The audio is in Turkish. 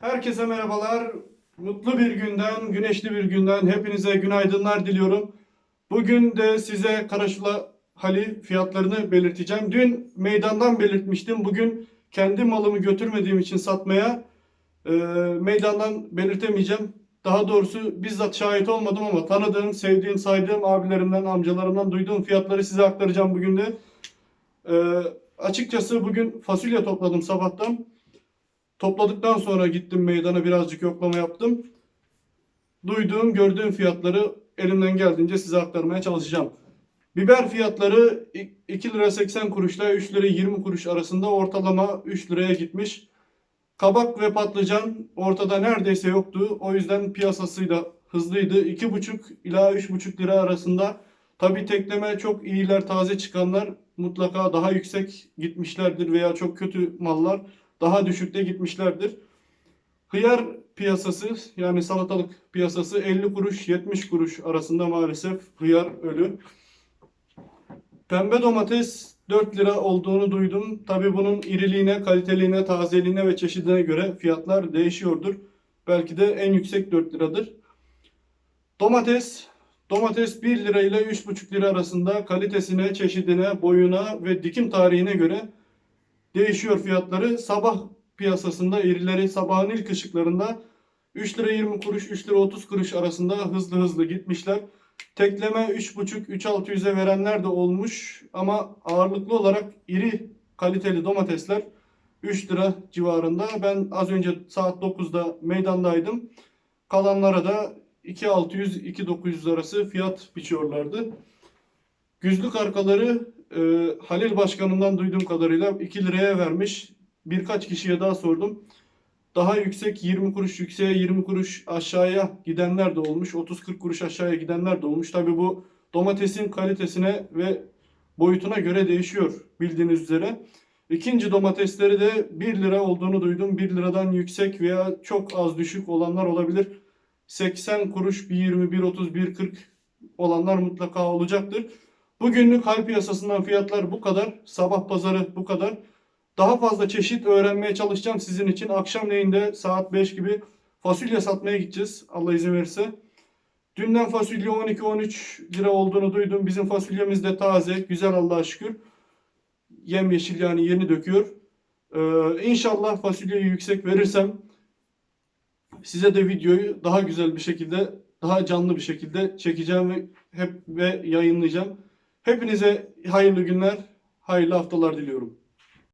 Herkese merhabalar. Mutlu bir günden, güneşli bir günden hepinize günaydınlar diliyorum. Bugün de size Karaşula hali fiyatlarını belirteceğim. Dün meydandan belirtmiştim. Bugün kendi malımı götürmediğim için satmaya e, meydandan belirtemeyeceğim. Daha doğrusu bizzat şahit olmadım ama tanıdığım, sevdiğim, saydığım abilerimden, amcalarımdan duyduğum fiyatları size aktaracağım bugün de. E, açıkçası bugün fasulye topladım sabahtan. Topladıktan sonra gittim meydana birazcık yoklama yaptım. Duyduğum, gördüğüm fiyatları elimden geldiğince size aktarmaya çalışacağım. Biber fiyatları 2 lira 80 kuruşla 3 lira 20 kuruş arasında ortalama 3 liraya gitmiş. Kabak ve patlıcan ortada neredeyse yoktu. O yüzden piyasası da hızlıydı. 2,5 ila 3,5 lira arasında. Tabi tekleme çok iyiler, taze çıkanlar mutlaka daha yüksek gitmişlerdir veya çok kötü mallar daha düşükte gitmişlerdir. Hıyar piyasası yani salatalık piyasası 50 kuruş 70 kuruş arasında maalesef hıyar ölü. Pembe domates 4 lira olduğunu duydum. Tabi bunun iriliğine, kaliteliğine, tazeliğine ve çeşidine göre fiyatlar değişiyordur. Belki de en yüksek 4 liradır. Domates Domates 1 lira ile 3,5 lira arasında kalitesine, çeşidine, boyuna ve dikim tarihine göre değişiyor fiyatları. Sabah piyasasında irileri sabahın ilk ışıklarında 3 lira 20 kuruş 3 lira 30 kuruş arasında hızlı hızlı gitmişler. Tekleme 3,5-3,600'e verenler de olmuş ama ağırlıklı olarak iri kaliteli domatesler 3 lira civarında. Ben az önce saat 9'da meydandaydım. Kalanlara da 2.600-2.900 arası fiyat biçiyorlardı. Güzlük arkaları e, Halil Başkanı'ndan duyduğum kadarıyla 2 liraya vermiş. Birkaç kişiye daha sordum. Daha yüksek 20 kuruş yükseğe 20 kuruş aşağıya gidenler de olmuş. 30-40 kuruş aşağıya gidenler de olmuş. Tabi bu domatesin kalitesine ve boyutuna göre değişiyor bildiğiniz üzere. İkinci domatesleri de 1 lira olduğunu duydum. 1 liradan yüksek veya çok az düşük olanlar olabilir. 80 kuruş, 1.20, 1.30, 1.40 olanlar mutlaka olacaktır. Bugünlük hal piyasasından fiyatlar bu kadar. Sabah pazarı bu kadar. Daha fazla çeşit öğrenmeye çalışacağım sizin için. Akşamleyin de saat 5 gibi fasulye satmaya gideceğiz. Allah izin verirse. Dünden fasulye 12-13 lira olduğunu duydum. Bizim fasulyemiz de taze. Güzel Allah'a şükür. Yemyeşil yani yeni döküyor. Ee, inşallah fasulyeyi yüksek verirsem size de videoyu daha güzel bir şekilde, daha canlı bir şekilde çekeceğim ve hep ve yayınlayacağım. Hepinize hayırlı günler, hayırlı haftalar diliyorum.